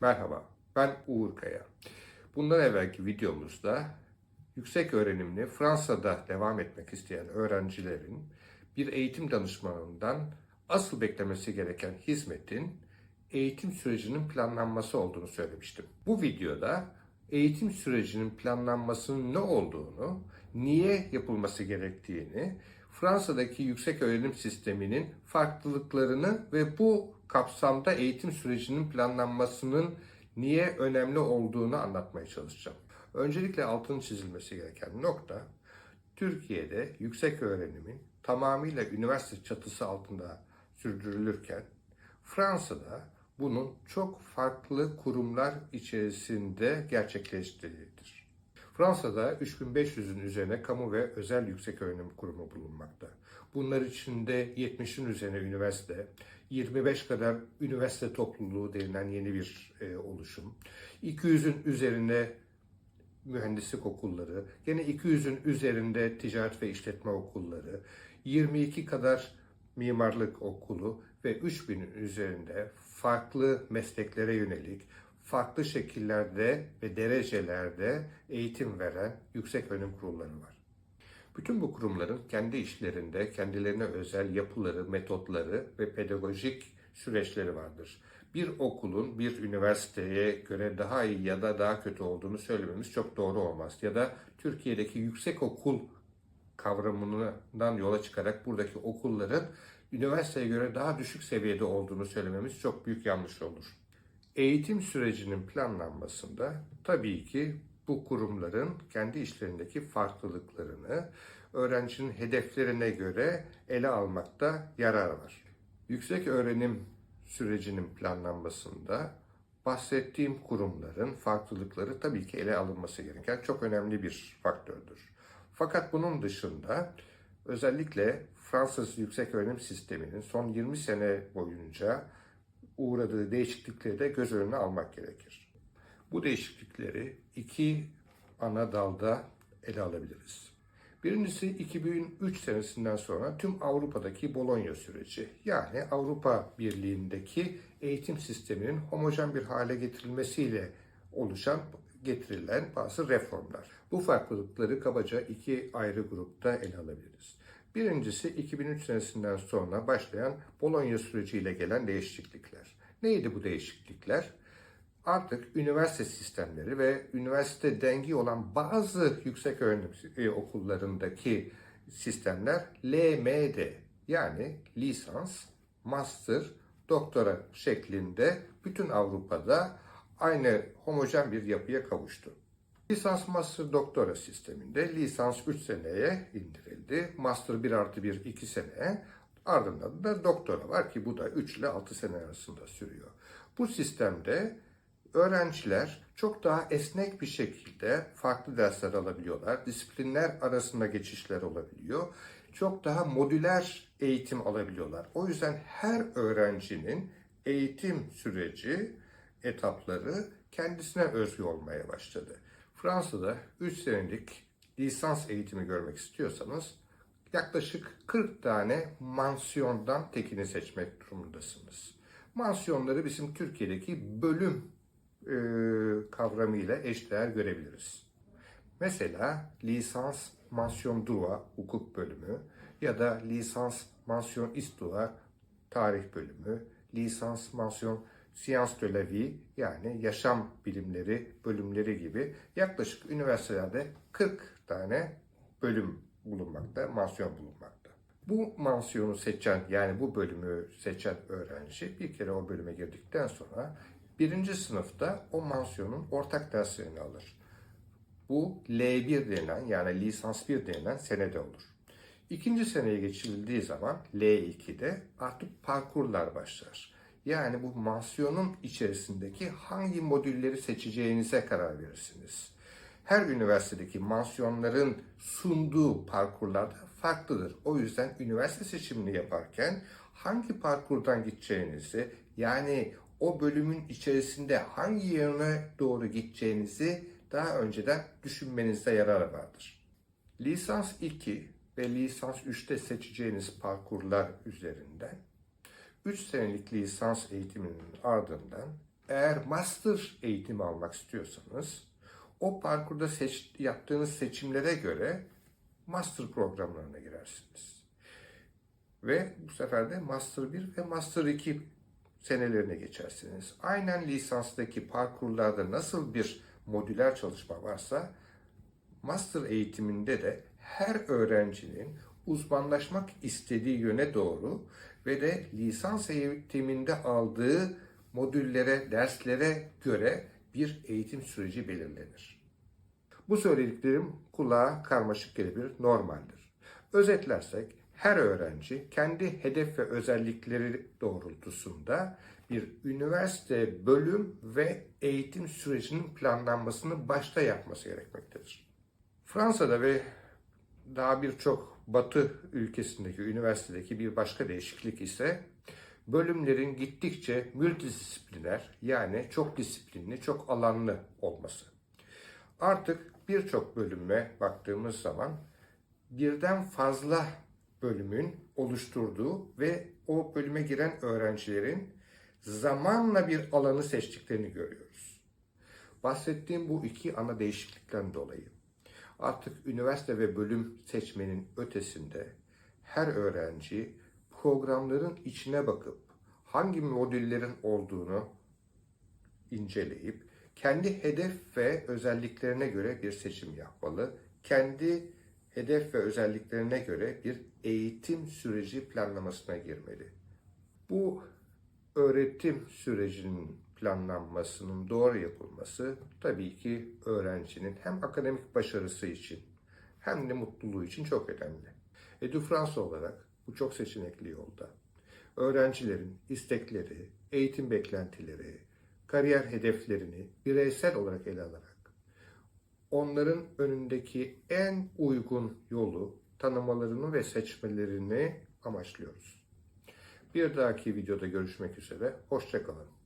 Merhaba, ben Uğur Kaya. Bundan evvelki videomuzda yüksek öğrenimini Fransa'da devam etmek isteyen öğrencilerin bir eğitim danışmanından asıl beklemesi gereken hizmetin eğitim sürecinin planlanması olduğunu söylemiştim. Bu videoda eğitim sürecinin planlanmasının ne olduğunu, niye yapılması gerektiğini, Fransa'daki yüksek öğrenim sisteminin farklılıklarını ve bu kapsamda eğitim sürecinin planlanmasının niye önemli olduğunu anlatmaya çalışacağım. Öncelikle altını çizilmesi gereken nokta, Türkiye'de yüksek öğrenimin tamamıyla üniversite çatısı altında sürdürülürken, Fransa'da bunun çok farklı kurumlar içerisinde gerçekleştiğidir. Fransa'da 3500'ün üzerine kamu ve özel yüksek öğrenim kurumu bulunmakta. Bunlar içinde 70'in üzerine üniversite, 25 kadar üniversite topluluğu denilen yeni bir e, oluşum, 200'ün üzerine mühendislik okulları, gene 200'ün üzerinde ticaret ve işletme okulları, 22 kadar mimarlık okulu ve 3000'in üzerinde farklı mesleklere yönelik, farklı şekillerde ve derecelerde eğitim veren yüksek öğrenim kurulları var. Bütün bu kurumların kendi işlerinde kendilerine özel yapıları, metotları ve pedagojik süreçleri vardır. Bir okulun bir üniversiteye göre daha iyi ya da daha kötü olduğunu söylememiz çok doğru olmaz. Ya da Türkiye'deki yüksek okul kavramından yola çıkarak buradaki okulların üniversiteye göre daha düşük seviyede olduğunu söylememiz çok büyük yanlış olur. Eğitim sürecinin planlanmasında tabii ki bu kurumların kendi işlerindeki farklılıklarını öğrencinin hedeflerine göre ele almakta yarar var. Yüksek öğrenim sürecinin planlanmasında bahsettiğim kurumların farklılıkları tabii ki ele alınması gereken çok önemli bir faktördür. Fakat bunun dışında özellikle Fransız yüksek öğrenim sisteminin son 20 sene boyunca uğradığı değişiklikleri de göz önüne almak gerekir. Bu değişiklikleri iki ana dalda ele alabiliriz. Birincisi 2003 senesinden sonra tüm Avrupa'daki Bologna süreci yani Avrupa Birliği'ndeki eğitim sisteminin homojen bir hale getirilmesiyle oluşan getirilen bazı reformlar. Bu farklılıkları kabaca iki ayrı grupta ele alabiliriz. Birincisi 2003 senesinden sonra başlayan Bologna süreciyle gelen değişiklikler. Neydi bu değişiklikler? Artık üniversite sistemleri ve üniversite dengi olan bazı yüksek öğrenim e, okullarındaki sistemler LMD yani lisans, master, doktora şeklinde bütün Avrupa'da aynı homojen bir yapıya kavuştu. Lisans master doktora sisteminde lisans 3 seneye indirildi. Master 1 artı 1 2 sene. Ardından da doktora var ki bu da 3 ile 6 sene arasında sürüyor. Bu sistemde öğrenciler çok daha esnek bir şekilde farklı dersler alabiliyorlar. Disiplinler arasında geçişler olabiliyor. Çok daha modüler eğitim alabiliyorlar. O yüzden her öğrencinin eğitim süreci, etapları kendisine özgü olmaya başladı. Fransa'da 3 senelik lisans eğitimi görmek istiyorsanız yaklaşık 40 tane mansiyondan tekini seçmek durumundasınız. Mansiyonları bizim Türkiye'deki bölüm e, kavramıyla eşdeğer görebiliriz. Mesela lisans mansiyon droit hukuk bölümü ya da lisans mansiyon histoire tarih bölümü, lisans mansiyon Sciences de la Vie yani yaşam bilimleri bölümleri gibi yaklaşık üniversitelerde 40 tane bölüm bulunmakta, mansiyon bulunmakta. Bu mansiyonu seçen yani bu bölümü seçen öğrenci bir kere o bölüme girdikten sonra birinci sınıfta o mansiyonun ortak derslerini alır. Bu L1 denilen yani lisans 1 denilen senede olur. İkinci seneye geçildiği zaman L2'de artık parkurlar başlar. Yani bu mansiyonun içerisindeki hangi modülleri seçeceğinize karar verirsiniz. Her üniversitedeki mansiyonların sunduğu parkurlar da farklıdır. O yüzden üniversite seçimini yaparken hangi parkurdan gideceğinizi yani o bölümün içerisinde hangi yöne doğru gideceğinizi daha önceden düşünmenizde yarar vardır. Lisans 2 ve lisans 3'te seçeceğiniz parkurlar üzerinden 3 senelik lisans eğitiminin ardından eğer master eğitimi almak istiyorsanız o parkurda seç, yaptığınız seçimlere göre master programlarına girersiniz. Ve bu sefer de master 1 ve master 2 senelerine geçersiniz. Aynen lisanstaki parkurlarda nasıl bir modüler çalışma varsa master eğitiminde de her öğrencinin uzmanlaşmak istediği yöne doğru ve de lisans eğitiminde aldığı modüllere, derslere göre bir eğitim süreci belirlenir. Bu söylediklerim kulağa karmaşık gelebilir, normaldir. Özetlersek her öğrenci kendi hedef ve özellikleri doğrultusunda bir üniversite bölüm ve eğitim sürecinin planlanmasını başta yapması gerekmektedir. Fransa'da ve daha birçok batı ülkesindeki üniversitedeki bir başka değişiklik ise bölümlerin gittikçe multidisipliner yani çok disiplinli, çok alanlı olması. Artık birçok bölüme baktığımız zaman birden fazla bölümün oluşturduğu ve o bölüme giren öğrencilerin zamanla bir alanı seçtiklerini görüyoruz. Bahsettiğim bu iki ana değişiklikten dolayı artık üniversite ve bölüm seçmenin ötesinde her öğrenci programların içine bakıp hangi modüllerin olduğunu inceleyip kendi hedef ve özelliklerine göre bir seçim yapmalı. Kendi hedef ve özelliklerine göre bir eğitim süreci planlamasına girmeli. Bu öğretim sürecinin planlanmasının doğru yapılması tabii ki öğrencinin hem akademik başarısı için hem de mutluluğu için çok önemli. EduFrans olarak bu çok seçenekli yolda öğrencilerin istekleri, eğitim beklentileri, kariyer hedeflerini bireysel olarak ele alarak onların önündeki en uygun yolu tanımalarını ve seçmelerini amaçlıyoruz. Bir dahaki videoda görüşmek üzere, hoşçakalın.